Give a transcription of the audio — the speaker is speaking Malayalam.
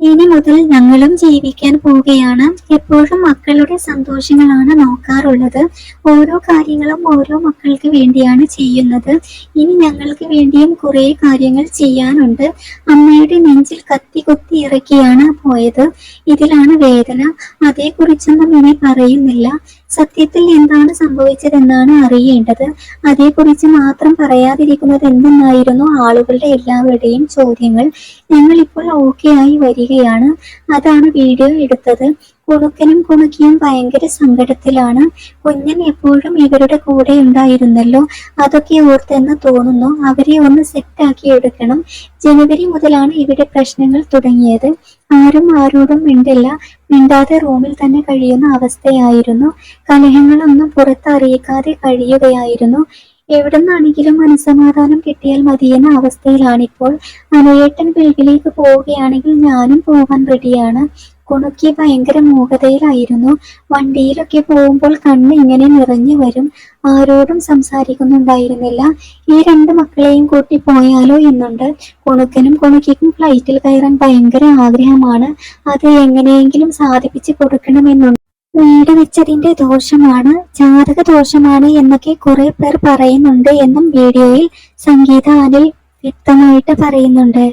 ഇനി മുതൽ ഞങ്ങളും ജീവിക്കാൻ പോവുകയാണ്. എപ്പോഴും മക്കളുടെ സന്തോഷങ്ങളാണ് നോക്കാറുള്ളത്. ഓരോ കാര്യങ്ങളും ഓരോ മക്കൾക്ക് വേണ്ടിയാണ് ചെയ്യുന്നത്. ഇനി ഞങ്ങൾക്ക് വേണ്ടിയും കുറേ കാര്യങ്ങൾ ചെയ്യാനുണ്ട്. അമ്മയുടെ നെഞ്ചിൽ കത്തി കൊത്തി ഇറക്കിയാണ് പോയത്. ഇതിലാണ് വേദന. അതേക്കുറിച്ചൊന്നും ഇനി പറയുന്നില്ല. സത്യത്തിൽ എന്താണ് സംഭവിച്ചതെന്നാണ് അറിയേണ്ടത്. അതേക്കുറിച്ച് മാത്രം പറയാതിരിക്കുന്നത് എന്തെന്നായിരുന്നു ആളുകളുടെ എല്ലാവരുടെയും ചോദ്യങ്ങൾ. ഞങ്ങൾ ഇപ്പോൾ ഓക്കെ ആയി വരികയാണ്. അതാണ് വീഡിയോ എടുത്തത്. കുണുക്കനും കുണുക്കിയും ഭയങ്കര സങ്കടത്തിലാണ്. കുഞ്ഞൻ എപ്പോഴും ഇവരുടെ കൂടെ ഉണ്ടായിരുന്നല്ലോ. അതൊക്കെ ഓർത്തെന്ന് തോന്നുന്നു. അവരെ ഒന്ന് സെറ്റാക്കി എടുക്കണം. ജനുവരി മുതലാണ് ഇവിടെ പ്രശ്നങ്ങൾ തുടങ്ങിയത്. ആരും ആരോടും മിണ്ടില്ല. മിണ്ടാതെ റൂമിൽ തന്നെ കഴിയുന്ന അവസ്ഥയായിരുന്നു. കലഹങ്ങളൊന്നും പുറത്തറിയിക്കാതെ കഴിയുകയായിരുന്നു. എവിടുന്നാണെങ്കിലും മനസമാധാനം കിട്ടിയാൽ മതിയെന്ന അവസ്ഥയിലാണിപ്പോൾ. അനയേട്ടൻ വെളിയിലേക്ക് പോവുകയാണെങ്കിൽ ഞാനും പോകാൻ റെഡിയാണ് കുണുക്കി ഭയങ്കര മൂകതയിലായിരുന്നു. വണ്ടിയിലൊക്കെ പോകുമ്പോൾ കണ്ണ് ഇങ്ങനെ നിറഞ്ഞു വരും. ആരോടും സംസാരിക്കുന്നുണ്ടായിരുന്നില്ല. ഈ രണ്ട് മക്കളെയും കൂട്ടി പോയാലോ എന്നുണ്ട്. കുണുക്കനും കുണുക്കിക്കും ഫ്ലൈറ്റിൽ കയറാൻ ഭയങ്കര ആഗ്രഹമാണ്. അത് എങ്ങനെയെങ്കിലും സാധിപ്പിച്ചു കൊടുക്കണമെന്നുണ്ട്. വീട് വെച്ചതിന്റെ ദോഷമാണ് ജാതക ദോഷമാണ് എന്നൊക്കെ കുറെ പേർ പറയുന്നുണ്ട് എന്നും വീഡിയോയിൽ സംഗീത അനിൽ വ്യക്തമായിട്ട് പറയുന്നുണ്ട്.